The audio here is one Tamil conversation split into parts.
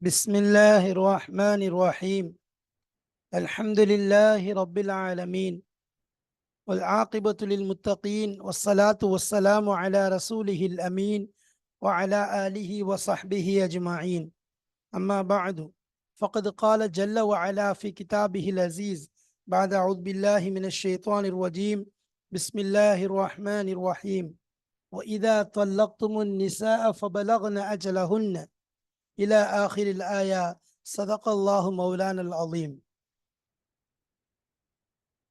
بسم الله الرحمن الرحيم. الحمد لله رب العالمين. والعاقبة للمتقين والصلاة والسلام على رسوله الأمين وعلى آله وصحبه أجمعين. أما بعد فقد قال جل وعلا في كتابه العزيز بعد أعوذ بالله من الشيطان الرجيم بسم الله الرحمن الرحيم. وإذا طلقتم النساء فبلغن أجلهن. இல ஆஹிரில் ஆயா சதகல்லாஹு மௌலான் அல் அலீம்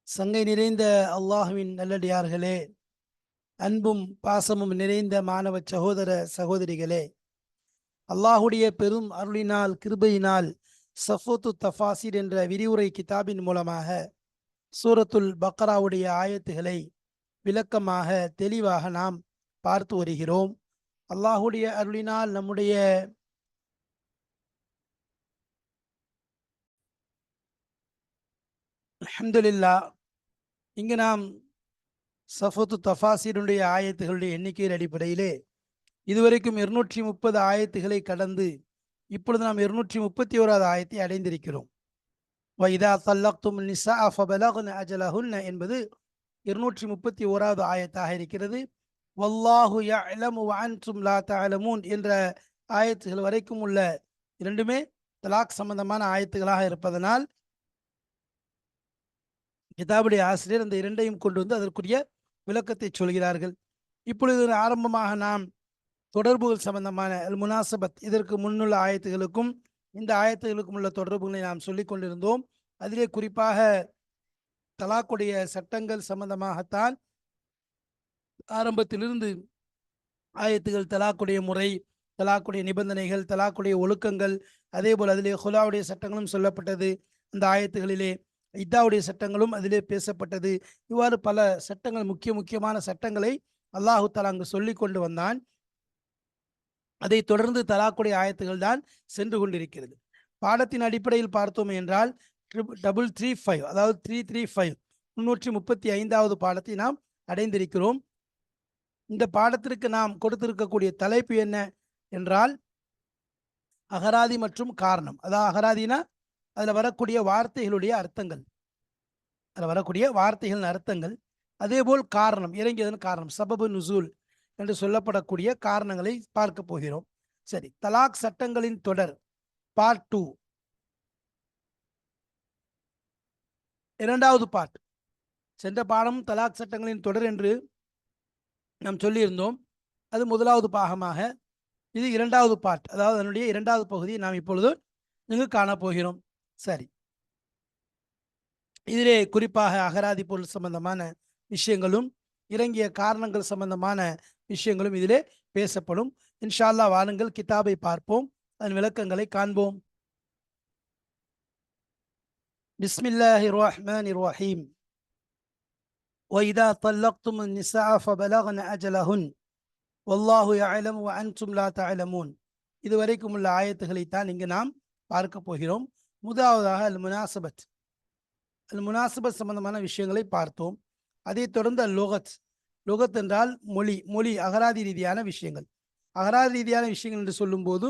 சங்கை நிறைந்த அல்லாஹுவின் நல்லடியார்களே அன்பும் பாசமும் நிறைந்த மாணவ சகோதர சகோதரிகளே அல்லாஹுடைய பெரும் அருளினால் கிருபையினால் சஃபோத்து தஃபாசிர் என்ற விரிவுரை கிதாபின் மூலமாக சூரத்துல் பக்ராவுடைய ஆயத்துகளை விளக்கமாக தெளிவாக நாம் பார்த்து வருகிறோம். அல்லாஹுடைய அருளினால் நம்முடைய அஹமதுல்லா இங்கு நாம் சஃபத்து தஃபாசீருடைய ஆயத்துகளுடைய எண்ணிக்கையின் அடிப்படையிலே இதுவரைக்கும் இருநூற்றி முப்பது ஆயத்துகளை கடந்து இப்பொழுது நாம் இருநூற்றி முப்பத்தி ஓராவது ஆயத்தை அடைந்திருக்கிறோம். வைதா தல்லக்தும் நிசா ஃபபலகுன் அஜலஹுன்ன என்பது இருநூற்றி முப்பத்தி ஓராவது ஆயத்தாக இருக்கிறது. வல்லாஹு யஅலமு வஅன்தும் லா தஅலமூன் என்ற ஆயத்துகள் வரைக்கும் உள்ள இரண்டுமே தலாக் சம்பந்தமான ஆயத்துகளாக இருப்பதனால் கிதாபுடைய ஆசிரியர் அந்த இரண்டையும் கொண்டு வந்து அதற்குரிய விளக்கத்தை சொல்கிறார்கள். இப்பொழுது ஆரம்பமாக நாம் தொடர்புகள் சம்பந்தமான முனாசபத் இதற்கு முன்னுள்ள ஆயத்துகளுக்கும் இந்த ஆயத்துகளுக்கும் உள்ள தொடர்புகளை நாம் சொல்லிக் கொண்டிருந்தோம். அதிலே குறிப்பாக தலாக்குடைய சட்டங்கள் சம்பந்தமாகத்தான் ஆரம்பத்திலிருந்து ஆயத்துகள் தலாக்குடைய முறை தலாக்குடைய நிபந்தனைகள் தலாக்குடைய ஒழுக்கங்கள் அதே போல் அதிலே ஹுலாவுடைய சட்டங்களும் சொல்லப்பட்டது. அந்த ஆயத்துகளிலே இத்தாவுடைய சட்டங்களும் அதிலே பேசப்பட்டது. இவ்வாறு பல சட்டங்கள் முக்கிய முக்கியமான சட்டங்களை அல்லாஹு தலா அங்கு சொல்லி கொண்டு வந்தான். அதை தொடர்ந்து தலாக்குடைய ஆயத்துகள் தான் சென்று கொண்டிருக்கிறது. பாடத்தின் அடிப்படையில் பார்த்தோம் என்றால் டபுள் த்ரீ ஃபைவ் அதாவது த்ரீ த்ரீ ஃபைவ் முன்னூற்றி முப்பத்தி ஐந்தாவது பாடத்தை நாம் அடைந்திருக்கிறோம். இந்த பாடத்திற்கு நாம் கொடுத்திருக்கக்கூடிய தலைப்பு என்ன என்றால் அகராதி மற்றும் காரணம். அதாவது அகராதினா அதில் வரக்கூடிய வார்த்தைகளுடைய அர்த்தங்கள். அதில் வரக்கூடிய வார்த்தைகளின் அர்த்தங்கள் அதேபோல் காரணம் இறங்கியதன் காரணம் சபபு நுசூல் என்று சொல்லப்படக்கூடிய காரணங்களை பார்க்க போகிறோம். சரி தலாக் சட்டங்களின் தொடர் பார்ட் டூ இரண்டாவது பார்ட் சென்ற பாடம் தலாக் சட்டங்களின் தொடர் என்று நாம் சொல்லியிருந்தோம். அது முதலாவது பாகமாக. இது இரண்டாவது பார்ட் அதாவது அதனுடைய இரண்டாவது பகுதியை நாம் இப்பொழுது இங்கு காணப்போகிறோம் சரி. இதிலே குறிப்பாக அகராதி பொருள் சம்பந்தமான விஷயங்களும் இறங்கிய காரணங்கள் சம்பந்தமான விஷயங்களும் இதிலே பேசப்படும் இன்ஷால்லா வாருங்கள் கிதாபை பார்ப்போம் அதன் விளக்கங்களை காண்போம் பிஸ்மில்லாஹி ரஹ்மான் ரஹீம் وإذا طلقتم النساء فبلغن أجلهن والله يعلم وأنتم لا تعلمون இதுவரைக்கும் உள்ள ஆயத்துகளைத்தான் இங்கு நாம் பார்க்க போகிறோம் முதலாவதாக அல் முனாசபத் அல் முனாசபத் சம்பந்தமான விஷயங்களை பார்த்தோம். அதைத் தொடர்ந்து அல் லோகத் லோகத் என்றால் மொழி மொழி அகராதி ரீதியான விஷயங்கள். அகராதி ரீதியான விஷயங்கள் என்று சொல்லும்போது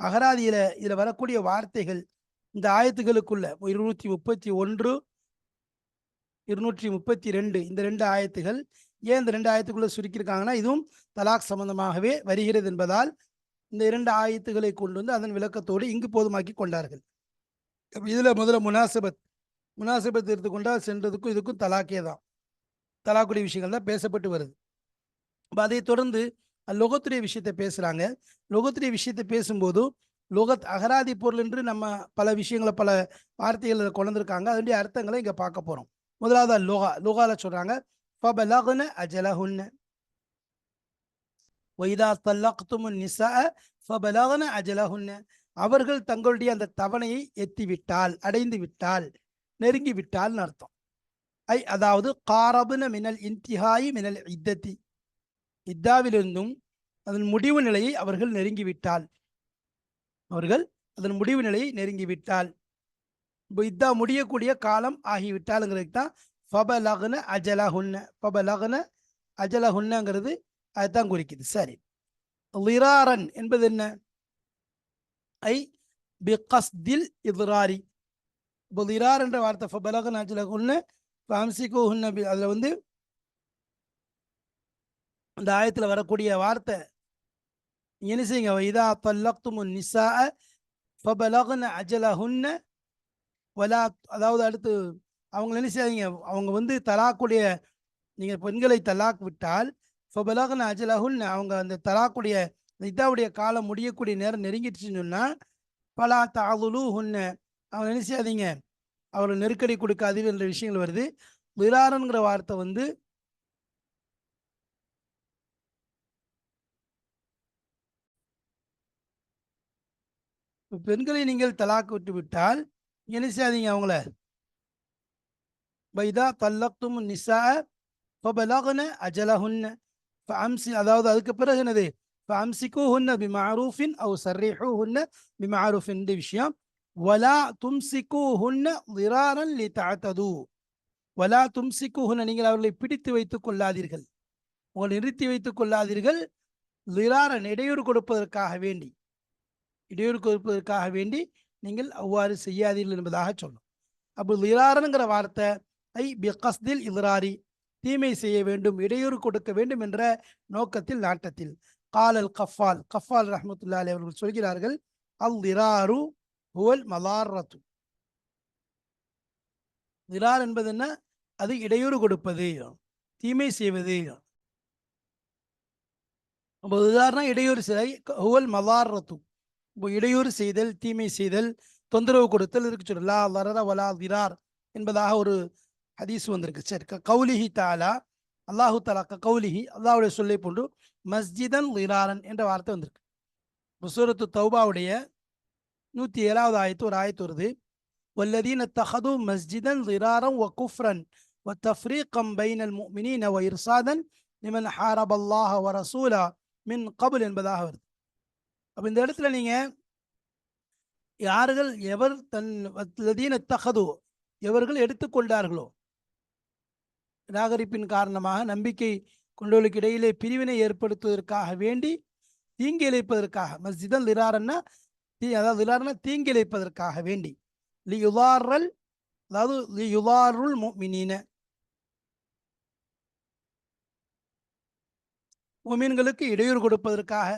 அகராதியில இதில் வரக்கூடிய வார்த்தைகள் இந்த ஆயத்துகளுக்குள்ள இருநூற்றி முப்பத்தி ஒன்று இருநூற்றி முப்பத்தி ரெண்டு இந்த ரெண்டு ஆயத்துகள் ஏன் இந்த ரெண்டு ஆயத்துக்குள்ள சுருக்கியிருக்காங்கன்னா இதுவும் தலாக் சம்பந்தமாகவே வருகிறது என்பதால் இந்த இரண்டு ஆயத்துகளை கொண்டு வந்து அதன் விளக்கத்தோடு இங்கு போதுமாக்கி கொண்டார்கள். இதில் முதல்ல முனாசபத் முனாசிபத்து கொண்டா சென்றதுக்கும் இதுக்கும் தலாக்கே தான். தலாக்குடைய விஷயங்கள் தான் பேசப்பட்டு வருது. இப்போ அதை தொடர்ந்து லோகத்துடைய விஷயத்தை பேசுகிறாங்க லோகத்துடைய விஷயத்தை பேசும்போதும் லோகத் அகராதி பொருள் என்று நம்ம பல விஷயங்களை பல வார்த்தைகளில் கொண்டிருக்காங்க அதனுடைய அர்த்தங்களை இங்கே பார்க்க போகிறோம் முதலாவது லோகா லோகாவில் சொல்கிறாங்க ஃபபலகுன அஜலகுன்ன ஒய்தா தல்லாக்துமு நிசா ஃபபலகுன அஜலகுன்ன அவர்கள் தங்களுடைய அந்த தவணையை எத்தி விட்டால் அடைந்து விட்டால் நெருங்கி விட்டால்னு அர்த்தம். ஐ அதாவது காரபுன மினல் இன்திஹாயி மினல் இத்தத்தி இத்தாவிலிருந்தும் அதன் முடிவு நிலையை அவர்கள் நெருங்கிவிட்டால் அவர்கள் அதன் முடிவு நிலையை நெருங்கிவிட்டால் இப்போ இதா முடியக்கூடிய காலம் ஆகிவிட்டாலுங்கிறதுக்கு தான் ஃபபலகுன அஜலஹுன்ன. ஃபபலகுன அஜலஹுன்னங்கிறது அதுதான் குறிக்குது. சரி. லிராரன் என்பது என்ன? ஐ பிகஸ்தில் இதுராரி. இப்போ திரார் என்ற வார்த்தை ஃபபலக நாச்சிலகுன்னு ஃபம்சிகோஹுன்ன பி அதில் வந்து அந்த ஆயத்தில் வரக்கூடிய வார்த்தை என்ன செய்யுங்க இதா பல்லக்தும் நிசா ஃபபலகன அஜலஹுன்ன வலா அதாவது அடுத்து அவங்க என்ன செய்யாதீங்க அவங்க வந்து தலாக்குடைய நீங்கள் பெண்களை தலாக் விட்டால் ஃபபலகன அஜலஹுன்ன அவங்க அந்த தலாக்குடைய இதாவுடைய காலம் முடியக்கூடிய நேரம் நெருங்கிடுச்சுன்னு சொன்னால் பலா தாதுலு ஹுன்ன அவங்க என்ன செய்யாதீங்க அவர்கள் நெருக்கடி கொடுக்காதீர்கள் என்ற விஷயங்கள் வருது. விராரன்கிற வார்த்தை வந்து பெண்களை நீங்கள் தலாக்கு விட்டு விட்டால் என்ன செய்யாதீங்க அவங்கள. பைதா தல்லக்தும் நிசா ஃபபலகன அஜலஹுன்ன. ஃபஅம்சி அதாவது அதுக்கு பிறகு என்னது? ஃபஅம்சிகுஹுன்ன பிமஅரூஃபின் அவ் சர்ரிஹுஹுன்ன பிமஅரூஃபின் இந்த விஷயம். வலா தும்சிகுஹுன்ன லிராரன் லிதஅதது. வலா தும்சிகுஹுன்ன நீங்கள் அவர்களை பிடித்து வைத்துக் கொள்ளாதீர்கள். உங்களை நிறுத்தி வைத்துக் கொள்ளாதீர்கள். லிராரன் இடையூறு கொடுப்பதற்காக வேண்டி. இடையூறு கொடுப்பதற்காக வேண்டி நீங்கள் அவ்வாறு செய்யாதீர்கள் என்பதாக சொல்லும். அப்போ லிராரனுங்கிற வார்த்தை ஐ பிகஸ்தில் இல்ராரி தீமை செய்ய வேண்டும் இடையூறு கொடுக்க வேண்டும் என்ற நோக்கத்தில் நாட்டத்தில். காலல் கஃபால் கஃபால் ரஹமத்துல்லா அலி அவர்கள் சொல்கிறார்கள் அல் லிராரு ஹுவல் மலாரத்து திரார் என்பது என்ன? அது இடையூறு கொடுப்பது. தீமை செய்வது. இப்போ உதாரணம் இடையூறு சிலை ஹுவல் மலாரத்து இப்போ இடையூறு செய்தல் தீமை செய்தல் தொந்தரவு கொடுத்தல் இருக்கு சொல்லு லா லரர வலா திரார் என்பதாக ஒரு ஹதீஸ் வந்திருக்கு. சரி க- கௌலிஹி தாலா அல்லாஹு தாலா க கௌலிஹி அல்லாஹ்வுடைய சொல்லை போன்று மஸ்ஜிதன் லிராரன் என்ற வார்த்தை வந்திருக்கு. இப்போ தௌபாவுடைய நூற்றி ஏழாவது ஆயத்து ஒரு ஆயத்து வருது والذين اتخذوا مسجدا ضرارا وكفرا وتفريقا بين المؤمنين وإرصادا لمن حارب الله ورسوله من قبل என்பதாக வருது அப்ப இந்த இடத்துல நீங்க யார்கள் எவர் தன் லதீன தகது எவர்கள் எடுத்துக்கொண்டார்களோ நிராகரிப்பின் காரணமாக நம்பிக்கை கொண்டவர்களுக்கு இடையிலே பிரிவினை ஏற்படுத்துவதற்காக வேண்டி தீங்கி இழைப்பதற்காக மஸ்ஜிதன் லிராரன்னா தீ அதாவது இல்லாருன்னா தீங்கிழைப்பதற்காக வேண்டி. லி யுதாரல் அதாவது லி யுதாருல் முஃமினீன. முமீன்களுக்கு இடையூறு கொடுப்பதற்காக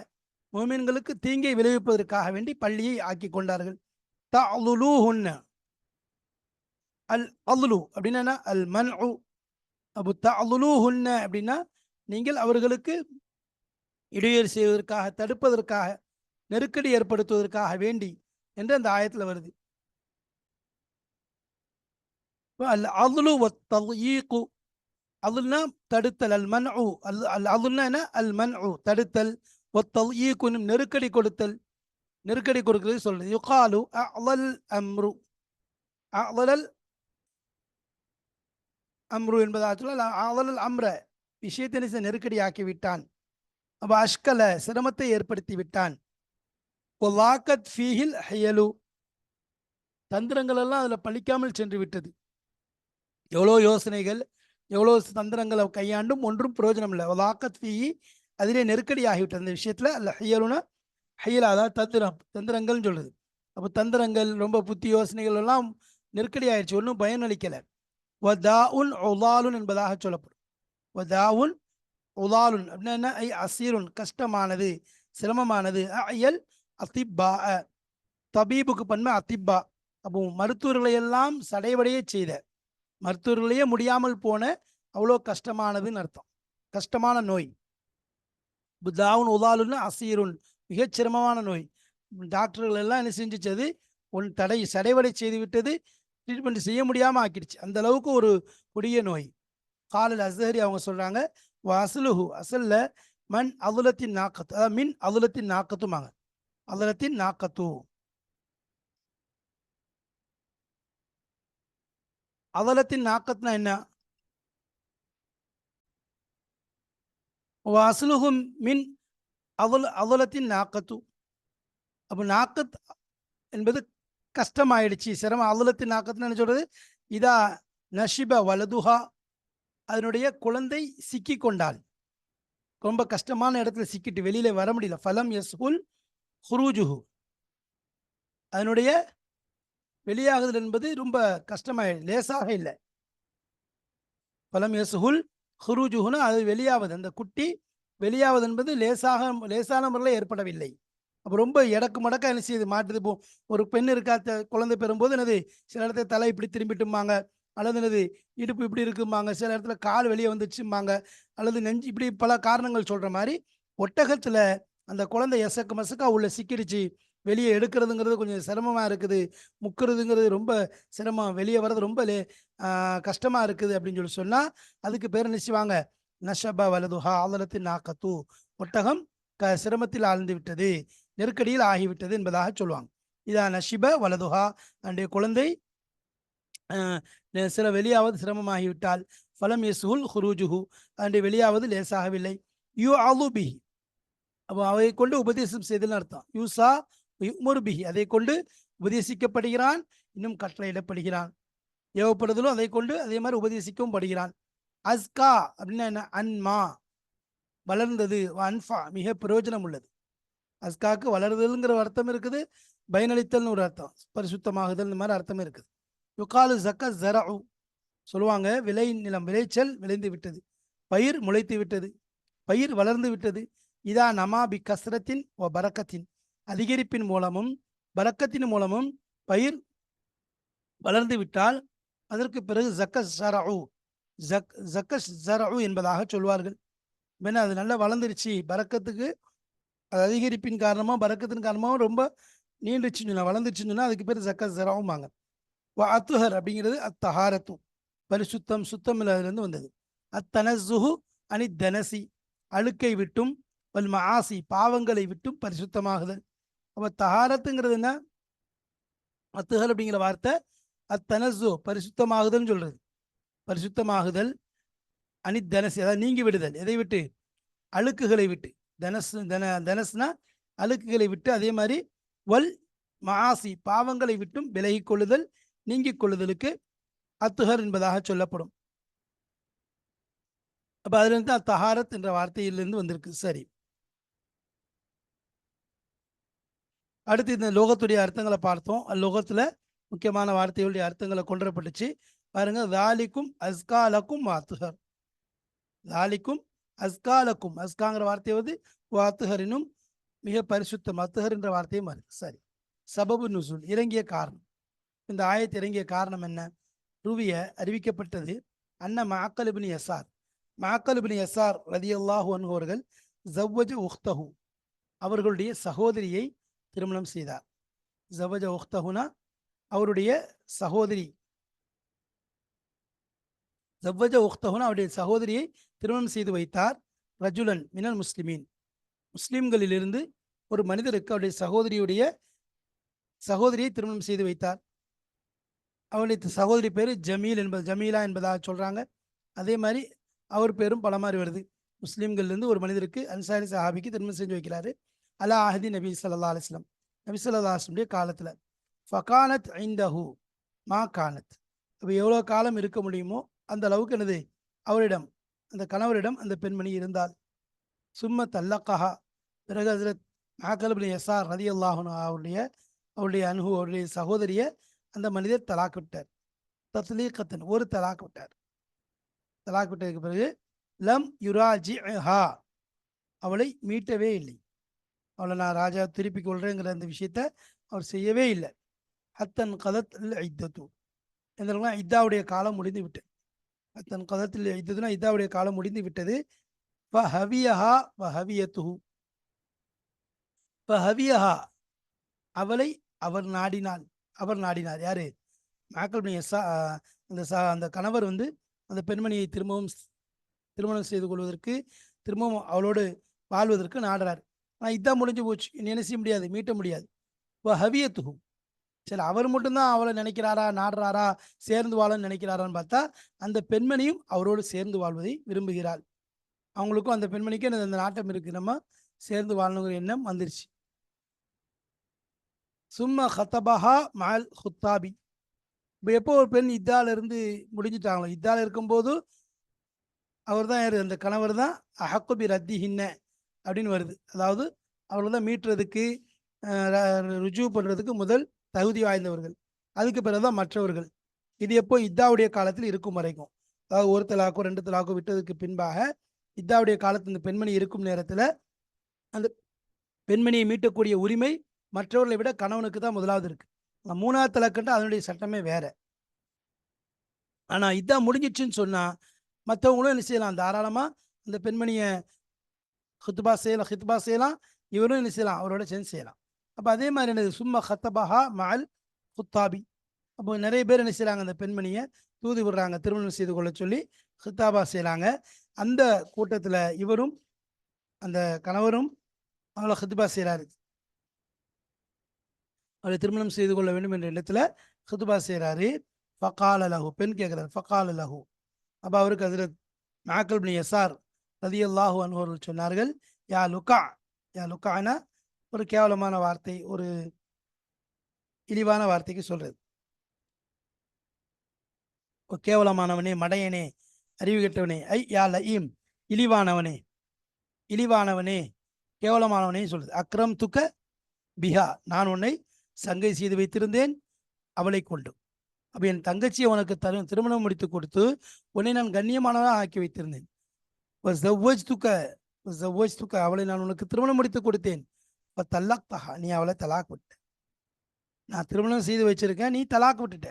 முமீன்களுக்கு தீங்கை விளைவிப்பதற்காக வேண்டி பள்ளியை ஆக்கி கொண்டார்கள். த தஅலுலூஹுன்ன அல் அலுலு அப்படின்னா என்ன? அல் மன்உ. அபு தஅலுலூஹுன்ன அப்படின்னா நீங்கள் அவர்களுக்கு இடையூறு செய்வதற்காக தடுப்பதற்காக நெருக்கடி ஏற்படுத்துவதற்காக வேண்டி என்று அந்த ஆயத்தில் வருது. இப்ப அல் அலுலு வத்தல்ஈகு அதுல்னா தடுத்தல் அல் மன்உ அல் அல் அதுல்னா என்ன? அல் ஊ தடுத்தல் ஒத்தல் ஈக்குனும் நெருக்கடி கொடுத்தல். நெருக்கடி கொடுக்கிறது சொல்றது. யுகாலு அலல் அம்ரு அலல் அம்ரு என்பதாக சொல்ல அலல் அம்ர விஷயத்தினை நெருக்கடி ஆக்கிவிட்டான் விட்டான். அஷ்கல சிரமத்தை ஏற்படுத்தி விட்டான். ஒலாக்கத் ஃபீஹில் ஹயலு. தந்திரங்கள் எல்லாம் அதுல பழிக்காமல் சென்று விட்டது. எவ்வளோ யோசனைகள் எவ்வளோ தந்திரங்களை கையாண்டும் ஒன்றும் பிரயோஜனம் இல்லை. ஒலாக்கத் ஃபீஹி அதிலே நெருக்கடி ஆகிவிட்டது அந்த விஷயத்துல அல்ல ஹையலுனா ஹையலா அதாவது தந்திரம் தந்திரங்கள்னு சொல்லுது அப்போ தந்திரங்கள் ரொம்ப புத்தி யோசனைகள் எல்லாம் நெருக்கடி ஆயிடுச்சு ஒன்றும் பயனளிக்கலை வதாஉன் ஒலாலுன் என்பதாக சொல்லப்படும். வதாஉன் உலாலுன் அப்படின்னா என்ன? ஐ அசீருன் கஷ்டமானது சிரமமானது அயல் அத்திப்பா தபீபுக்கு பன்மை அத்திப்பா. அப்போ மருத்துவர்களை எல்லாம் சடைவடைய செய்த. மருத்துவர்களையே முடியாமல் போன அவ்வளோ கஷ்டமானதுன்னு அர்த்தம். கஷ்டமான நோய். புத்தாவுன் உதாலுன்னு அசீருன் மிகச் சிரமமான நோய். டாக்டர்கள் எல்லாம் என்ன செஞ்சிச்சது? உன் தடை சடைவடை செய்து விட்டது. ட்ரீட்மெண்ட் செய்ய முடியாமல் ஆக்கிடுச்சு. அந்த அளவுக்கு ஒரு கொடிய நோய். காலில் அசஹரி அவங்க சொல்கிறாங்க அசலுஹு அசல்ல மண் அதுலத்தின் நாக்கத்து அதாவது மின் அதுலத்தின் நாக்கத்துமாங்க அல்லத்தின் நாக்கத்து. அதலத்தின் நாக்கத்னா என்ன? அசலுகும் மின் அவல் அவலத்தின் நாக்கத்து. அப்போ நாக்கத் என்பது கஷ்டமாயிடுச்சு சிரமம். அவலத்தின் நாக்கத்துன்னு என்ன சொல்றது? இதா நஷிப வலதுஹா அதனுடைய குழந்தை சிக்கி கொண்டாள் ரொம்ப கஷ்டமான இடத்துல சிக்கிட்டு வெளியில வர முடியல. ஃபலம் யஸ்ஹுல் ஹுரூஜுஹு. அதனுடைய வெளியாகுதல் என்பது ரொம்ப கஷ்டமாக லேசாக இல்லை. பலம் எசுகுல் ஹுருஜுகுன்னு அது வெளியாவது அந்த குட்டி வெளியாவது என்பது லேசாக லேசான முறையில் ஏற்படவில்லை. அப்போ ரொம்ப எடக்கு மடக்க என்ன செய்யுது? மாட்டுது. போ ஒரு பெண் இருக்கா குழந்தை பெறும்போது என்னது? சில இடத்துல தலை இப்படி திரும்பிட்டும்பாங்க. அல்லது என்னது? இடுப்பு இப்படி இருக்கும்பாங்க. சில இடத்துல கால் வெளியே வந்துச்சும்பாங்க. அல்லது நெஞ்சு இப்படி பல காரணங்கள் சொல்ற மாதிரி ஒட்டகத்துல அந்த குழந்தை எசக்கு மசக்கா உள்ள சிக்கிடுச்சு. வெளியே எடுக்கிறதுங்கிறது கொஞ்சம் சிரமமா இருக்குது. முக்கிறதுங்கிறது ரொம்ப சிரமம். வெளியே வர்றது ரொம்ப லே கஷ்டமாக கஷ்டமா இருக்குது அப்படின்னு சொல்லி சொன்னா அதுக்கு பேர் என்ன நஷபா வலதுஹா ஆதலத்தின் நாக்கத்து. ஒட்டகம் க சிரமத்தில் ஆழ்ந்து விட்டது. நெருக்கடியில் ஆகிவிட்டது என்பதாக சொல்லுவாங்க. இதா நஷிப வலதுஹா. அன்றைய குழந்தை சில வெளியாவது சிரமமாகிவிட்டால். ஃபலம் யசுல் ஹுரூஜுஹு. அன்றைய வெளியாவது லேசாகவில்லை. யூ ஆலுபிஹி அப்போ அதை கொண்டு உபதேசம் செய்தல்னு அர்த்தம். யூசா யுமர் பிஹி அதை கொண்டு உபதேசிக்கப்படுகிறான் இன்னும் கட்டளையிடப்படுகிறான். ஏவப்படுதலும் அதை கொண்டு அதே மாதிரி உபதேசிக்கவும் படுகிறான். அஸ்கா அப்படின்னா என்ன? அன்மா வளர்ந்தது அன்ஃபா மிக பிரயோஜனம் உள்ளது. அஸ்காக்கு வளருதல்ங்கிற ஒரு அர்த்தம் இருக்குது பயனளித்தல்னு ஒரு அர்த்தம் பரிசுத்தமாகுதல் இந்த மாதிரி அர்த்தம் இருக்குது. யுகாலு ஜக்க ஜரஉ சொல்லுவாங்க விளை நிலம் விளைச்சல் விளைந்து விட்டது. பயிர் முளைத்து விட்டது. பயிர் வளர்ந்து விட்டது. இதா நமா பி கஸ்ரத்தின் ஓ பறக்கத்தின் அதிகரிப்பின் மூலமும் பரக்கத்தின் மூலமும் பயிர் வளர்ந்து விட்டால் அதற்கு பிறகு ஜக்கஸ் ஜரஉ ஜக் ஜக்கஸ் ஜரஉ என்பதாக சொல்வார்கள். ஏன்னா அது நல்லா வளர்ந்துருச்சு. பரக்கத்துக்கு அது அதிகரிப்பின் காரணமா பறக்கத்தின் காரணமாக ரொம்ப நீண்டுச்சுன்னு சொன்னா வளர்ந்துச்சுன்னு சொன்னா அதுக்கு பேர் ஜக்கஸ் ஜரவுமாங்க அத்துஹர் அப்படிங்கிறது அத்தஹாரத்து. பரிசுத்தம் சுத்தம் இல்லாதிலிருந்து வந்தது. அத்தனசுஹு அனி தனசி அழுக்கை விட்டும் வல் மஆசி பாவங்களை விட்டும் பரிசுத்தமாகுதல் அப்போ தஹாரத்துங்கிறது என்ன? அத்துகள் அப்படிங்கிற வார்த்தை அத்தனசு பரிசுத்தமாகுதல்னு சொல்றது. பரிசுத்தமாகுதல் அனி தனசு அதாவது நீங்கி விடுதல். எதை விட்டு? அழுக்குகளை விட்டு. தனசு தன தனசுனா அழுக்குகளை விட்டு அதே மாதிரி வல் மாசி பாவங்களை விட்டும் விலகிக் கொள்ளுதல் நீங்கிக் கொள்ளுதலுக்கு அத்துகர் என்பதாக சொல்லப்படும். அப்ப அதுல இருந்து அத்தஹாரத் என்ற வார்த்தையிலிருந்து வந்திருக்கு. சரி. அடுத்து இந்த லோகத்துடைய அர்த்தங்களை பார்த்தோம். லோகத்தில் முக்கியமான வார்த்தைகளுடைய அர்த்தங்களை கொண்டுவரப்பட்டுச்சு. பாருங்க தாலிக்கும் அஸ்காலக்கும் வாத்துகர் தாலிக்கும் அஸ்காலக்கும் அஸ்காங்கிற வார்த்தை வந்து வாத்துஹரினும் மிக பரிசுத்தம். அத்துகர் என்ற வார்த்தையும் வருது. சரி. சபபு நுசுல் இறங்கிய காரணம். இந்த ஆயத்து இறங்கிய காரணம் என்ன? ருவிய அறிவிக்கப்பட்டது அன்ன மாக்கலுபின் எஸ்ஆர் மாக்கலுபின் எஸ்ஆர் ரதியல்லாஹு அன்ஹு அவர்கள் ஜவ்வஜ உஹ்தஹு. அவர்களுடைய சகோதரியை திருமணம் செய்தார். ஜவ்வஜ உஹ்தஹுனா அவருடைய சகோதரி. ஜவ்வஜ உஹ்தஹுனா அவருடைய சகோதரியை திருமணம் செய்து வைத்தார். ரஜுலன் மினல் முஸ்லிமீன். முஸ்லிம்களிலிருந்து ஒரு மனிதருக்கு அவருடைய சகோதரியுடைய சகோதரியை திருமணம் செய்து வைத்தார். அவருடைய சகோதரி பேரு ஜமீல் என்பது ஜமீலா என்பதாக சொல்றாங்க. அதே மாதிரி அவர் பேரும் பல மாதிரி வருது. முஸ்லீம்கள்லேருந்து ஒரு மனிதருக்கு அன்சாரி சஹாபிக்கு திருமணம் செஞ்சு வைக்கிறாரு. அலா அஹதி நபி சல்லா அலிஸ்லம் நபி சொல்லா அலைஹி காலத்தில் காலத்துல ஃபகானத் ஐந்தஹு மா கானத். அப்போ எவ்வளோ காலம் இருக்க முடியுமோ அந்த அளவுக்கு என்னது? அவரிடம் அந்த கணவரிடம் அந்த பெண்மணி இருந்தால் சும்ம தல்லக்கஹா. பிறகு ஹசரத் மாக்கலபின் எஸ்ஆர் ரதி அல்லாஹன் அவருடைய அவருடைய அனுகு அவருடைய சகோதரியை அந்த மனிதர் தலாக் விட்டார். தத்லீகத்தன் ஒரு தலாக் விட்டார். தலாக் விட்டதுக்கு பிறகு லம் யுராஜி ஹா அவளை மீட்டவே இல்லை. அவளை நான் ராஜா திருப்பி கொள்றேங்கிற அந்த விஷயத்த அவர் செய்யவே இல்லை. ஹத்தன் கதத்தில் ஐத்தத்து எந்த இதாவுடைய காலம் முடிந்து விட்டது. ஹத்தன் கதத்தில் ஐத்ததுனா இத்தாவுடைய காலம் முடிந்து விட்டது. வ ஹவியஹா ஃபஹவியஹா. வ ஹவியஹா அவளை அவர் நாடினாள் அவர் நாடினார். யாரு? மாக்கல் சா அந்த ச அந்த கணவர் வந்து அந்த பெண்மணியை திரும்பவும் திருமணம் செய்து கொள்வதற்கு திரும்பவும் அவளோடு வாழ்வதற்கு நாடுறார். ஆனால் இதான் முடிஞ்சு போச்சு. இனி என்ன செய்ய முடியாது? மீட்ட முடியாது. இப்போ ஹவியத்துகு சரி அவர் மட்டும்தான் அவளை நினைக்கிறாரா நாடுறாரா சேர்ந்து வாழன்னு நினைக்கிறாரான்னு பார்த்தா அந்த பெண்மணியும் அவரோடு சேர்ந்து வாழ்வதை விரும்புகிறாள். அவங்களுக்கும் அந்த பெண்மணிக்கும் அந்த நாட்டம் இருக்கு. நம்ம சேர்ந்து வாழணுங்கிற எண்ணம் வந்துருச்சு. சும்மா ஹத்தபஹா மால் ஹுத்தாபி இப்போ எப்போ ஒரு பெண் இத்தால இருந்து முடிஞ்சிட்டாங்களோ இத்தால இருக்கும்போது அவர் தான் யார்? அந்த கணவர் தான் அஹக்குபி ரத்தி ஹின்ன அப்படின்னு வருது. அதாவது அவர்கள் தான் மீட்டுறதுக்கு ர- ருஜு பண்ணுறதுக்கு முதல் தகுதி வாய்ந்தவர்கள். அதுக்கு பிறகுதான் மற்றவர்கள். இது எப்போ இத்தாவுடைய காலத்தில் இருக்கும் வரைக்கும். அதாவது ஒரு தலாக்கோ ரெண்டு தலாக்கோ விட்டதுக்கு பின்பாக இத்தாவுடைய காலத்தில் இந்த பெண்மணி இருக்கும் நேரத்தில் அந்த பெண்மணியை மீட்டக்கூடிய உரிமை மற்றவர்களை விட கணவனுக்கு தான் முதலாவது இருக்கு. மூணாவது தலாக்குன்ட்டு அதனுடைய சட்டமே வேற. ஆனால் இதான் முடிஞ்சிச்சுன்னு சொன்னால் மற்றவங்களும் என்ன செய்யலாம்? தாராளமாக அந்த பெண்மணியை ஹித்பா செய்யலாம் ஹித்பா செய்யலாம் இவரும் என்ன செய்யலாம் அவரோட சேர்ந்து செய்யலாம். அப்போ அதே மாதிரி என்னது? சும்மா ஹத்தபஹா மால் குத்தாபி. அப்போ நிறைய பேர் என்ன செய்கிறாங்க அந்த பெண்மணியை தூது விடுறாங்க திருமணம் செய்து கொள்ள சொல்லி ஹித்தாபா செய்கிறாங்க அந்த கூட்டத்தில் இவரும் அந்த கணவரும் அவளை ஹித்பா செய்கிறாரு அவளை திருமணம் செய்து கொள்ள வேண்டும் என்ற இடத்துல ஹித்பா செய்கிறாரு ஃபக்கால் அலஹு பெண் கேட்குறாரு ஃபக்கால் அலஹு அப்போ அவருக்கு அதில் நாக்கல் பண்ணி எஸ்ஆர் ரதியல்லாஹு அன்பர்கள் சொன்னார்கள் யா லுக்கா யா லுக்கானா ஒரு கேவலமான வார்த்தை ஒரு இழிவான வார்த்தைக்கு சொல்றது. கேவலமானவனே மடையனே அறிவு கெட்டவனே ஐ யா லஈம் இழிவானவனே இழிவானவனே கேவலமானவனே சொல்றது. அக்ரம் துக்க பிஹா நான் உன்னை சங்கை செய்து வைத்திருந்தேன் அவளை கொண்டு. அப்ப என் தங்கச்சியை உனக்கு தரு திருமணம் முடித்து கொடுத்து உன்னை நான் கண்ணியமானவனாக ஆக்கி வைத்திருந்தேன். துக்க துக்க அவளை நான் உனக்கு திருமணம் முடித்து கொடுத்தேன். இப்போ தல்லாக் தஹா நீ அவளை தலாக் விட்ட. நான் திருமணம் செய்து வச்சிருக்கேன் நீ தலாக் விட்டுட்ட.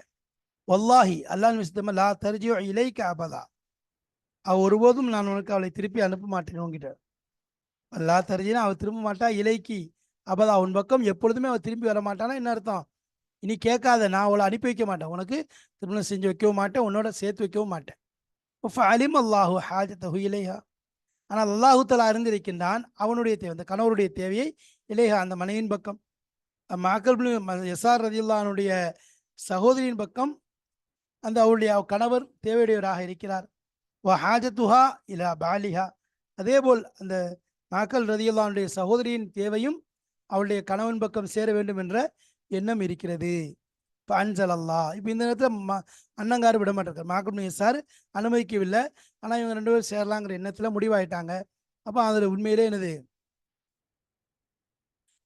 வல்லாஹி அல்லாஹ் விசுத்தமா லா தர்ஜியோ இலைக்கு அபதா. அவள் ஒருபோதும் நான் உனக்கு அவளை திருப்பி அனுப்ப மாட்டேன் உங்ககிட்ட அல்லா தர்ஜினா அவள் திரும்ப மாட்டா இலைக்கு அபதா. உன் பக்கம் எப்பொழுதுமே அவள் திரும்பி வர மாட்டானா? என்ன அர்த்தம்? இனி கேட்காத நான் அவளை அனுப்பி வைக்க மாட்டேன். உனக்கு திருமணம் செஞ்சு வைக்கவும் மாட்டேன் உன்னோட சேர்த்து வைக்கவும் மாட்டேன். அலிம் அல்லாஹு ஹாஜத்தஹு இலையா ஆனால் அல்லாஹுத்தலா அறிந்திருக்கின்றான் அவனுடைய தேவை அந்த கணவருடைய தேவையை. இலேஹா அந்த மனைவின் பக்கம். மக்கள் எஸ்ஆர் ரதியுல்லானுடைய சகோதரியின் பக்கம். அந்த அவருடைய கணவர் தேவையுடையவராக இருக்கிறார். வ ஹாஜத்துஹா இலா பாலிஹா. அதேபோல் அந்த மாக்கல் ரதியுல்லானுடைய சகோதரியின் தேவையும் அவளுடைய கணவன் பக்கம் சேர வேண்டும் என்ற எண்ணம் இருக்கிறது. இப்போ அஞ்சல் அல்லா. இப்போ இந்த நேரத்தில் ம அண்ணங்காரு விட மாட்டார். மாக்கல் சார் அனுமதிக்கவில்லை. ஆனால் இவங்க ரெண்டு பேரும் சேரலாங்கிற எண்ணத்தில் முடிவாயிட்டாங்க. அப்போ அதில் உண்மையிலே என்னது?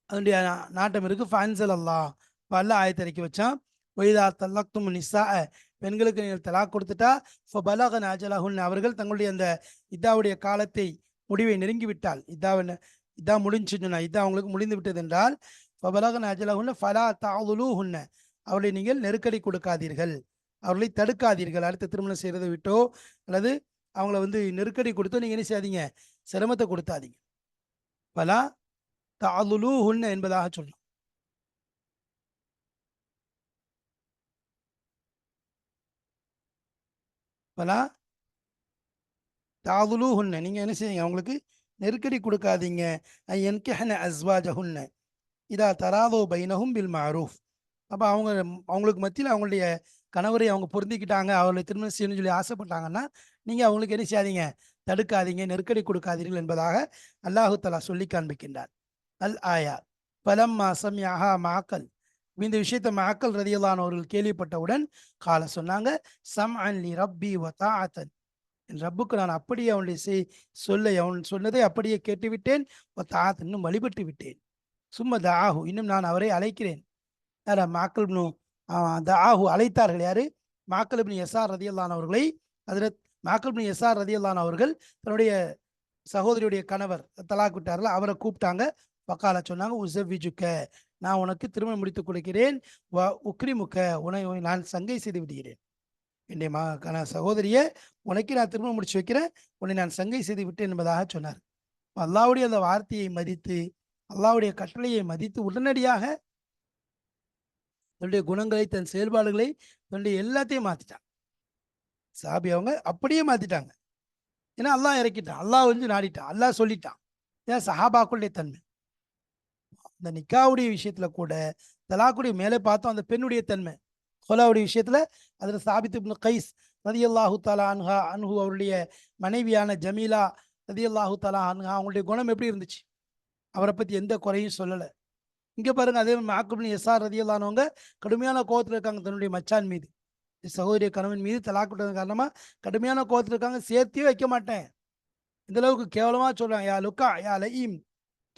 அதனுடைய நாட்டம் இருக்கு. ஃபான்சல் அல்லா. இப்போ அல்ல ஆயத்தறிக்கி வச்சான். ஒய்தா தல்லாக்தும் நிசா பெண்களுக்கு நீங்கள் தலாக் கொடுத்துட்டா இப்போ பலக நாஜலாகுன் அவர்கள் தங்களுடைய அந்த இதாவுடைய காலத்தை முடிவை நெருங்கி விட்டால் இதாவை இதா முடிஞ்சுன்னு இதா அவங்களுக்கு முடிந்து விட்டது என்றால் ஃபபலக நாஜலாகுன்ன ஃபலா தாவுலு ஹுன்ன அவர்களை நீங்கள் நெருக்கடி கொடுக்காதீர்கள். அவர்களை தடுக்காதீர்கள். அடுத்த திருமணம் செய்கிறத விட்டோ அல்லது அவங்கள வந்து நெருக்கடி கொடுத்தோ நீங்கள் என்ன செய்யாதீங்க? சிரமத்தை கொடுத்தாதீங்க. பலா தாலுலு ஹுன்ன என்பதாக சொல்லணும் பலா தாதுலு ஹுன்ன நீங்கள் என்ன செய்யுங்க? அவங்களுக்கு நெருக்கடி கொடுக்காதீங்க. என்கஹன அஸ்வாஜஹுன்ன. இதா தராதோ பைனஹும் பில் மாரூஃப். அப்போ அவங்க அவங்களுக்கு மத்தியில் அவங்களுடைய கணவரை அவங்க பொருந்திக்கிட்டாங்க அவர்களை திருமணம் செய்யணும்னு சொல்லி ஆசைப்பட்டாங்கன்னா நீங்கள் அவங்களுக்கு என்ன செய்யாதீங்க? தடுக்காதீங்க நெருக்கடி கொடுக்காதீர்கள் என்பதாக அல்லாஹு தலா சொல்லி காண்பிக்கின்றார் அல் ஆயா பலம் மாசம் யாஹா மாக்கல் இந்த விஷயத்தை மாக்கல் ரதியலானவர்கள் கேள்விப்பட்டவுடன் கால சொன்னாங்க சம் அன்லி ரப்பி வதாத்தன் என் ரப்புக்கு நான் அப்படியே அவனுடைய செய் சொல்ல அவன் சொன்னதை அப்படியே கேட்டுவிட்டேன் தாத் இன்னும் வழிபட்டு விட்டேன் சும்மா தாகு இன்னும் நான் அவரை அழைக்கிறேன். யாரா மாக்கல் ஆஹு அழைத்தார்கள் யாரு? மாக்கல்பின் எஸ்ஆர் ரதியல்லான் அவர்களை. அதில் மாக்கல்பின் எஸ்ஆர் ரதியல்லான் அவர்கள் தன்னுடைய சகோதரியுடைய கணவர் தலாக் விட்டார்கள். அவரை கூப்பிட்டாங்க. பக்கால சொன்னாங்க உசவிஜுக்க நான் உனக்கு திருமணம் முடித்துக் கொடுக்கிறேன். வ உக்ரிமுக்க உன நான் சங்கை செய்து விடுகிறேன். என்னுடைய மா கண சகோதரியை உனக்கு நான் திருமணம் முடிச்சு வைக்கிறேன். உன்னை நான் சங்கை செய்து விட்டேன் என்பதாக சொன்னார். அல்லாவுடைய அந்த வார்த்தையை மதித்து அல்லாவுடைய கட்டளையை மதித்து உடனடியாக தன்னுடைய குணங்களை தன் செயல்பாடுகளை தன்னுடைய எல்லாத்தையும் மாற்றிட்டான் சாபி அவங்க அப்படியே மாற்றிட்டாங்க ஏன்னா அல்லாஹ் இறக்கிட்டான். அல்லாஹ் வந்து நாடிட்டான். அல்லாஹ் சொல்லிட்டான். ஏன்? சஹாபாக்குடைய தன்மை. இந்த நிக்காவுடைய விஷயத்துல கூட தலாக்குடைய மேலே பார்த்தோம் அந்த பெண்ணுடைய தன்மை. கொலாவுடைய விஷயத்துல அதில் சாபித்து கைஸ் ரதி அல்லாஹு தாலா அன்ஹா அன்ஹு அவருடைய மனைவியான ஜமீலா ரதி அல்லாஹு தாலா அன்ஹா அவங்களுடைய குணம் எப்படி இருந்துச்சு? அவரை பத்தி எந்த குறையும் சொல்லலை. இங்கே பாருங்க அதே மாக்குபின் எஸ்ஆர் ரதியல்லானவங்க கடுமையான கோவத்தில் இருக்காங்க தன்னுடைய மச்சான் மீது. சகோதரிய கணவன் மீது தலாக்குட்டது காரணமாக கடுமையான கோவத்தில் இருக்காங்க. சேர்த்தே வைக்க மாட்டேன். இந்த அளவுக்கு கேவலமாக சொல்கிறேன் யா லுக்கா யா லஈம்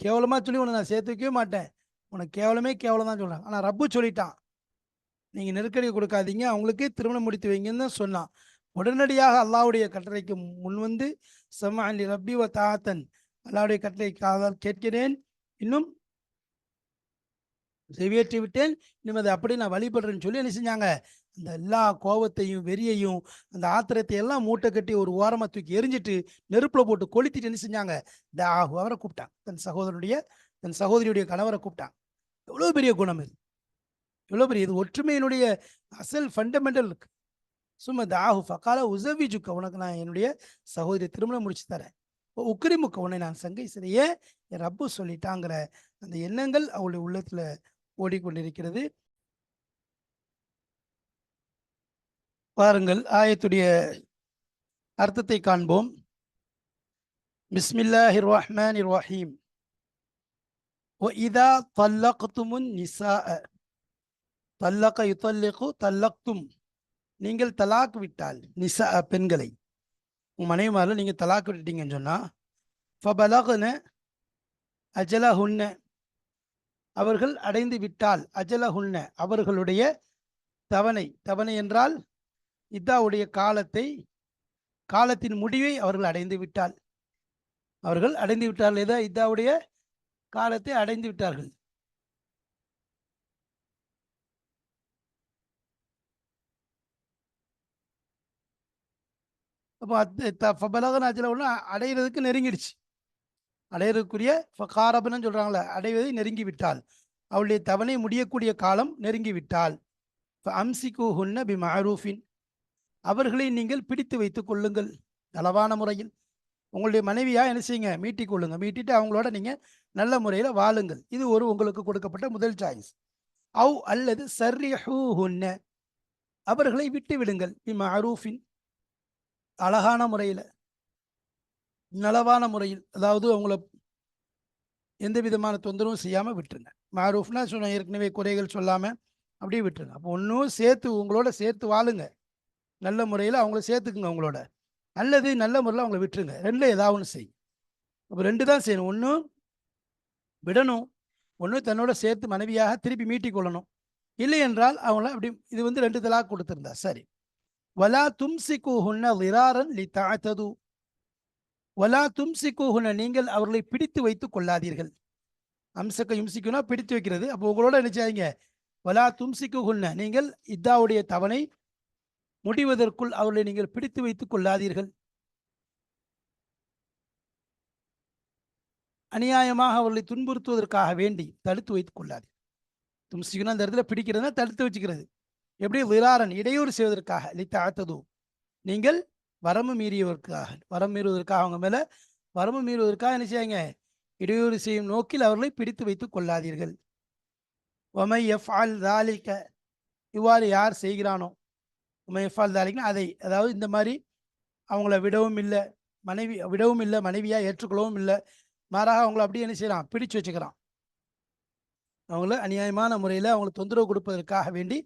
கேவலமாக சொல்லி உன்னை நான் சேர்த்து வைக்கவே மாட்டேன். உனக்கு கேவலமே கேவலம் தான் சொல்கிறேன் ஆனால் ரப்பு சொல்லிட்டான். நீங்கள் நெருக்கடி கொடுக்காதீங்க. அவங்களுக்கே திருமணம் முடித்து வைங்கன்னு தான் சொன்னான். உடனடியாக அல்லாவுடைய கட்டளைக்கு முன் வந்து அலி ரப்பி வ தாத்தன் அல்லாவுடைய கட்டளை காதல் கேட்கிறேன். இன்னும் செவியேற்றி விட்டேன். இன்னும் அதை அப்படி நான் வழிபடுறேன்னு சொல்லி என்ன செஞ்சாங்க? அந்த எல்லா கோபத்தையும் வெறியையும் அந்த ஆத்திரத்தை எல்லாம் மூட்டை கட்டி ஒரு ஓரமாக தூக்கி எரிஞ்சிட்டு நெருப்பில் போட்டு கொளுத்திட்டு என்ன செஞ்சாங்க? தாஹு அவரை கூப்பிட்டான். தன் சகோதரனுடைய தன் சகோதரியுடைய கணவரை கூப்பிட்டான். எவ்வளோ பெரிய குணம் இது. எவ்வளோ பெரிய இது ஒற்றுமையினுடைய அசல் ஃபண்டமெண்டல் இருக்கு. சும்மா தாஹு ஃபக்கால உசவி ஜுக்க உனக்கு நான் என்னுடைய சகோதரி திருமணம் முடிச்சு தரேன். உக்கிரிமுக்க உன்னை நான் சங்கை சிறையே என் ரப்பு சொல்லிட்டாங்கிற அந்த எண்ணங்கள் அவளுடைய உள்ளத்தில் ஓடிக்கொண்டிருக்கிறது. பாருங்கள் ஆயத்துடைய அர்த்தத்தை காண்போம். பிஸ்மில்லாஹி ரஹ்மான் ரஹீம் இதா தல்லக்துமுன் நிசா தல்லக யுத்தல்லிகு தல்லக்தும். நீங்கள் தலாக் விட்டால் நிசா பெண்களை. உன் மனைவிமாரில் நீங்கள் தலாக் விட்டுட்டீங்கன்னு சொன்னால் ஃபபலகுன்னு அஜலஹுன்னு. அவர்கள் அடைந்து விட்டால் அஜலகுன்ன அவர்களுடைய தவணை. தவணை என்றால் இத்தாவுடைய காலத்தை காலத்தின் முடிவை அவர்கள் அடைந்து விட்டால். அவர்கள் அடைந்து விட்டார்கள். ஏதா இத்தாவுடைய காலத்தை அடைந்து விட்டார்கள். அப்போ ஃபபலகன் அஜல ஒன்று அடையிறதுக்கு நெருங்கிடுச்சு. அடையறதுக்குரிய காரபுன்னு சொல்கிறாங்களே அடைவதை நெருங்கி விட்டால் அவளுடைய தவணை முடியக்கூடிய காலம் நெருங்கி விட்டால் அம்சிகூஹுன்ன பி மஹரூஃபின் அவர்களை நீங்கள் பிடித்து வைத்துக் கொள்ளுங்கள் நலவான முறையில். உங்களுடைய மனைவியாக என்ன செய்யுங்க? மீட்டிக் கொள்ளுங்கள் மீட்டிட்டு அவங்களோட நீங்கள் நல்ல முறையில் வாழுங்கள். இது ஒரு உங்களுக்கு கொடுக்கப்பட்ட முதல் சாய்ஸ் அவ் அல்லது சர்ரிஹூஹுன்ன. அவர்களை விட்டு விடுங்கள் பி மஹரூஃபின் அழகான முறையில். நலவான முறையில் அதாவது அவங்கள எந்த விதமான தொந்தரவும் செய்யாமல் விட்டுருங்க. மாரூஃப்னா சொன்ன ஏற்கனவே குறைகள் சொல்லாமல் அப்படியே விட்டுருங்க. அப்போ ஒன்றும் சேர்த்து உங்களோட சேர்த்து வாழுங்க. நல்ல முறையில் அவங்கள சேர்த்துக்குங்க அவங்களோட அல்லது நல்ல முறையில் அவங்கள விட்டுருங்க. ரெண்டில் ஏதாவது ஒன்று செய். அப்போ ரெண்டு தான் செய்யணும். ஒன்று விடணும். ஒன்று தன்னோட சேர்த்து மனைவியாக திருப்பி மீட்டிக் கொள்ளணும். இல்லை என்றால் அவங்கள அப்படி இது வந்து ரெண்டு தலாக் கொடுத்துருந்தா சரி. வலா தும்சிக்குஹுன்ன விராரன் லி தாத்தது வலா தும்சிக்குஹுன்ன நீங்கள் அவர்களை பிடித்து வைத்துக் கொள்ளாதீர்கள். அம்சக்க இம்சிக்குனா பிடித்து வைக்கிறது. அப்போ உங்களோட நினைச்சாங்க வலா தும்சிக்குஹுன்ன நீங்கள் இத்தாவுடைய தவணை முடிவதற்குள் அவர்களை நீங்கள் பிடித்து வைத்துக் கொள்ளாதீர்கள். அநியாயமாக அவர்களை துன்புறுத்துவதற்காக வேண்டி தடுத்து வைத்துக் கொள்ளாதீர்கள் தும்சிக்குனா அந்த இடத்துல பிடிக்கிறதுனா தடுத்து வச்சுக்கிறது. எப்படி? விராரன் இடையூறு செய்வதற்காக. லித்த ஆத்தது நீங்கள் வரம்பு மீறியவருக்காக வரம்பு மீறுவதற்காக அவங்க மேலே வரம்பு மீறுவதற்காக என்ன செய்யுங்க இடையூறு செய்யும் நோக்கில் அவர்களை பிடித்து வைத்துக் கொள்ளாதீர்கள். ஒமை எஃப் ஆல் தாலிக்க இவ்வாறு யார் செய்கிறானோ உமை எஃப் ஆல் தாலிக்னா அதை அதாவது இந்த மாதிரி அவங்கள விடவும் இல்லை மனைவி விடவும் இல்லை மனைவியாக ஏற்றுக்கொள்ளவும் இல்லை மாறாக அவங்கள அப்படியே என்ன செய்கிறான் பிடிச்சு வச்சுக்கிறான். அவங்கள அநியாயமான முறையில் அவங்களை தொந்தரவு கொடுப்பதற்காக வேண்டி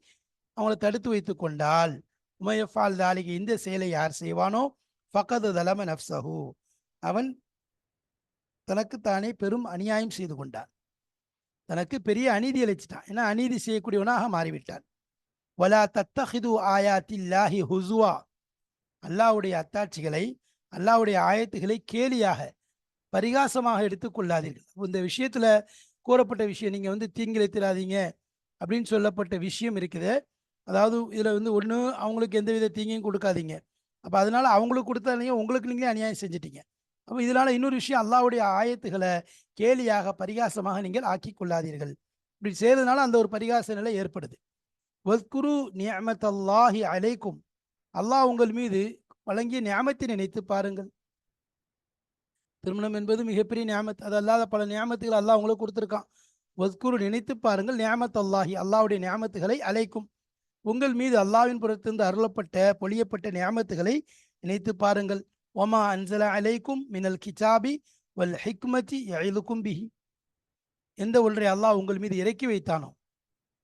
அவங்கள தடுத்து வைத்து கொண்டால் உமையஃபால் தாலிகி இந்த செயலை யார் செய்வானோ? ஃபக்கது தலம நப்சஹு அவன் தனக்குத்தானே பெரும் அநியாயம் செய்து கொண்டான். தனக்கு பெரிய அநீதி அளிச்சிட்டான். ஏன்னா அநீதி செய்யக்கூடியவனாக மாறிவிட்டான். வலா தத்தஹிது ஆயாத்தில்லாஹி ஹுசுவா அல்லாவுடைய அத்தாட்சிகளை அல்லாவுடைய ஆயத்துகளை கேலியாக பரிகாசமாக எடுத்துக்கொள்ளாதீர்கள் இந்த விஷயத்துல கூறப்பட்ட விஷயம் நீங்க வந்து தீங்கிழைத்திராதீங்க அப்படின்னு சொல்லப்பட்ட விஷயம் இருக்குது. அதாவது இதில் வந்து ஒன்று அவங்களுக்கு எந்த வித தீங்கையும் கொடுக்காதீங்க. அப்போ அதனால அவங்களுக்கு கொடுத்தாதீங்க உங்களுக்கு நீங்களே அநியாயம் செஞ்சிட்டீங்க. அப்போ இதனால் இன்னொரு விஷயம் அல்லாவுடைய ஆயத்துகளை கேலியாக பரிகாசமாக நீங்கள் ஆக்கி கொள்ளாதீர்கள் இப்படி செய்யறதுனால அந்த ஒரு பரிகாச நிலை ஏற்படுது. வத்குரு நியமத் அல்லாஹி அலைக்கும். அல்லாஹ் உங்கள் மீது வழங்கிய நியமத்தை நினைத்து பாருங்கள். திருமணம் என்பது மிகப்பெரிய நியமத்து அது அல்லாத பல நியமத்துகள் அல்லாஹ் உங்களுக்கு கொடுத்துருக்கான். வத்குரு நினைத்து பாருங்கள் நியமத் அல்லாஹி அல்லாவுடைய நியமத்துகளை அழைக்கும் உங்கள் மீது அல்லாவின் புறத்திருந்து அருளப்பட்ட பொழியப்பட்ட நியாமத்துகளை நினைத்து பாருங்கள். ஒமா அன்சல அலைக்கும் மினல் கிச்சாபி வல் ஹிக்மதி எழிலுக்கும் பிஹி. எந்த ஒன்றை அல்லாஹ் உங்கள் மீது இறக்கி வைத்தானோ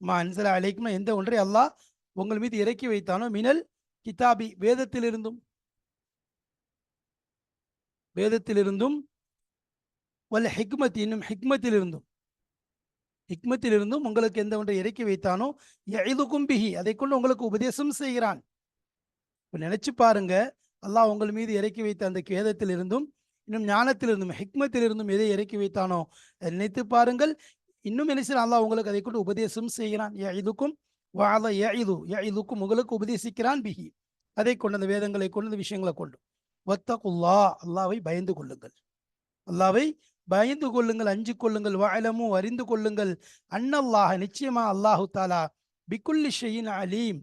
மா அன்சல அலைக்கும் எந்த ஒன்றை அல்லாஹ் உங்கள் மீது இறக்கி வைத்தானோ மினல் கிதாபி வேதத்திலிருந்தும். வேதத்திலிருந்தும் வல்ல ஹிக்மத் என்னும் ஹிக்மத்திலிருந்தும். ஹிக்மத்திலிருந்தும் உங்களுக்கு எந்த ஒன்றை இறக்கி வைத்தானோ எதுக்கும் பிஹி அதை கொண்டு உங்களுக்கு உபதேசம் செய்கிறான். இப்போ நினைச்சு பாருங்க அல்லாஹ் உங்கள் மீது இறக்கி வைத்த அந்த கேதத்திலிருந்தும் இன்னும் ஞானத்திலிருந்தும் ஹிக்மத்திலிருந்தும் எதை இறக்கி வைத்தானோ அதை நினைத்து பாருங்கள். இன்னும் நினைச்சு அல்லாஹ் உங்களுக்கு அதை கொண்டு உபதேசம் செய்கிறான். இதுக்கும் வாத இது இதுக்கும் உங்களுக்கு உபதேசிக்கிறான் பிஹி. அதை கொண்டு அந்த வேதங்களை கொண்டு அந்த விஷயங்களை கொண்டு. வத்தகுல்லா அல்லாவை பயந்து கொள்ளுங்கள். அல்லாவை பயந்து கொள்ளுங்கள் அஞ்சு கொள்ளுங்கள் வாழமும் அறிந்து கொள்ளுங்கள். அன்னல்லாஹ நிச்சயமா அல்லாஹு தாலா பிக்குல்லி ஷெயின் அலீம்.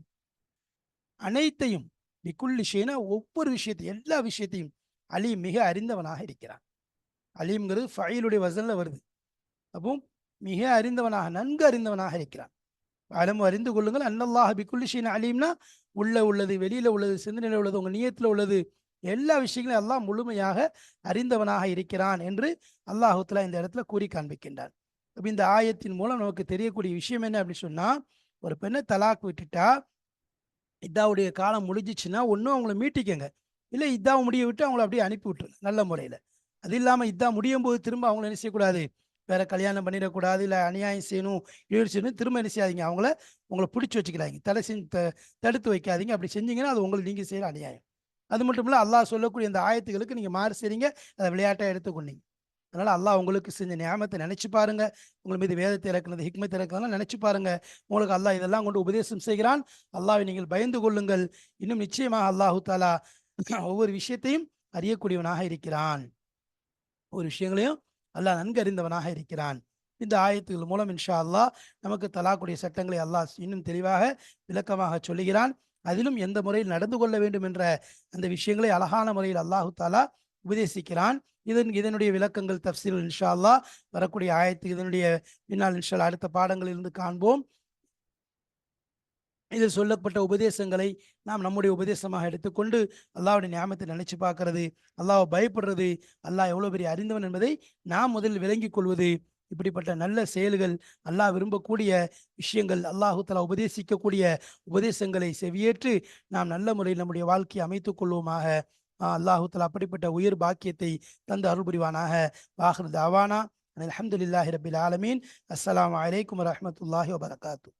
அனைத்தையும் பிக்குல்லி ஷெயினா ஒவ்வொரு விஷயத்தையும் எல்லா விஷயத்தையும் அலீம் மிக அறிந்தவனாக இருக்கிறான். அலீம்ங்கிறது ஃபைலுடைய வசனில் வருது. அப்போ மிக அறிந்தவனாக நன்கு அறிந்தவனாக இருக்கிறான். அலமு அறிந்து கொள்ளுங்கள். அன்னல்லாஹ் பிக்குல்லி ஷெயின் அலீம்னா உள்ள உள்ளது வெளியில உள்ளது சிந்தனையில் உள்ளது உங்கள் நியத்தில் உள்ளது எல்லா விஷயங்களையும் அல்லாஹ் முழுமையாக அறிந்தவனாக இருக்கிறான் என்று அல்லாஹுத்தலா இந்த இடத்துல கூறி காண்பிக்கின்றான். அப்ப இந்த ஆயத்தின் மூலம் நமக்கு தெரியக்கூடிய விஷயம் என்ன அப்படின்னு சொன்னா ஒரு பெண்ணை தலாக் விட்டுட்டா இதாவுடைய காலம் முடிஞ்சிச்சுன்னா ஒன்றும் அவங்கள மீட்டிக்கங்க. இல்லை இதா முடிய விட்டு அவங்கள அப்படியே அனுப்பி விட்டுருங்க நல்ல முறையில். அது இல்லாமல் இதா முடியும் போது திரும்ப அவங்கள என்ன செய்யக்கூடாது? வேற கல்யாணம் பண்ணிடக்கூடாது இல்லை அநியாயம் செய்யணும் ஈடு செய்யணும் திரும்ப என்ன செய்யாதீங்க. அவங்கள உங்களை பிடிச்சி வச்சுக்கிறாங்க தடை செஞ்சு தடுத்து வைக்காதீங்க. அப்படி செஞ்சீங்கன்னா அது உங்களுக்கு நீங்கள் செய்கிற அநியாயம். அது மட்டும் இல்லை அல்லாஹ் சொல்லக்கூடிய இந்த ஆயத்துகளுக்கு நீங்கள் மாறு செய்றீங்க. அதை விளையாட்டாக எடுத்துக்கொண்டீங்க. அதனால் அல்லாஹ் உங்களுக்கு செஞ்ச நியாமத்தை நினச்சி பாருங்கள் உங்கள் மீது வேதத்தை இறக்குனது ஹிக்மத்தை இறக்குனதெல்லாம் நினச்சி பாருங்கள் உங்களுக்கு அல்லாஹ் இதெல்லாம் கொண்டு உபதேசம் செய்கிறான். அல்லாவை நீங்கள் பயந்து கொள்ளுங்கள். இன்னும் நிச்சயமாக அல்லாஹு தாலா ஒவ்வொரு விஷயத்தையும் அறியக்கூடியவனாக இருக்கிறான். ஒவ்வொரு விஷயங்களையும் அல்லாஹ் நன்கு அறிந்தவனாக இருக்கிறான். இந்த ஆயத்துகள் மூலம் இன்ஷா அல்லாஹ் நமக்கு தலாக்குடைய சட்டங்களை அல்லாஹ் இன்னும் தெளிவாக விளக்கமாக சொல்லுகிறான். அதிலும் எந்த முறையில் நடந்து கொள்ள வேண்டும் என்ற அந்த விஷயங்களை அழகான முறையில் அல்லாஹு தாலா உபதேசிக்கிறான். இதன் இதனுடைய விளக்கங்கள் தப்சீல் இன்ஷா அல்லா வரக்கூடிய ஆயத்து இதனுடைய பின்னால் இன்ஷா அடுத்த பாடங்களில் இருந்து காண்போம். இதில் சொல்லப்பட்ட உபதேசங்களை நாம் நம்முடைய உபதேசமாக எடுத்துக்கொண்டு அல்லாவுடைய ஞாபகத்தை நினைச்சு பார்க்கறது அல்லாவை பயப்படுறது அல்லாஹ் எவ்வளோ பெரிய அறிந்தவன் என்பதை நாம் முதலில் விளங்கிக் கொள்வது இப்படிப்பட்ட நல்ல செயல்கள் அல்லாஹ் விரும்பக்கூடிய விஷயங்கள் அல்லாஹு தலா உபதேசிக்கக்கூடிய உபதேசங்களை செவியேற்று நாம் நல்ல முறையில் நம்முடைய வாழ்க்கையை அமைத்துக் கொள்வோமாக. அல்லாஹு தலா அப்படிப்பட்ட உயிர் பாக்கியத்தை தந்து அருள் புரிவானாக. வாஹர் தாவானா அலமதுல்லாஹி ரபில் ஆலமீன். அஸ்லாம் வலைக்கம் வரமத்துல்லாஹி வபரகாத்து.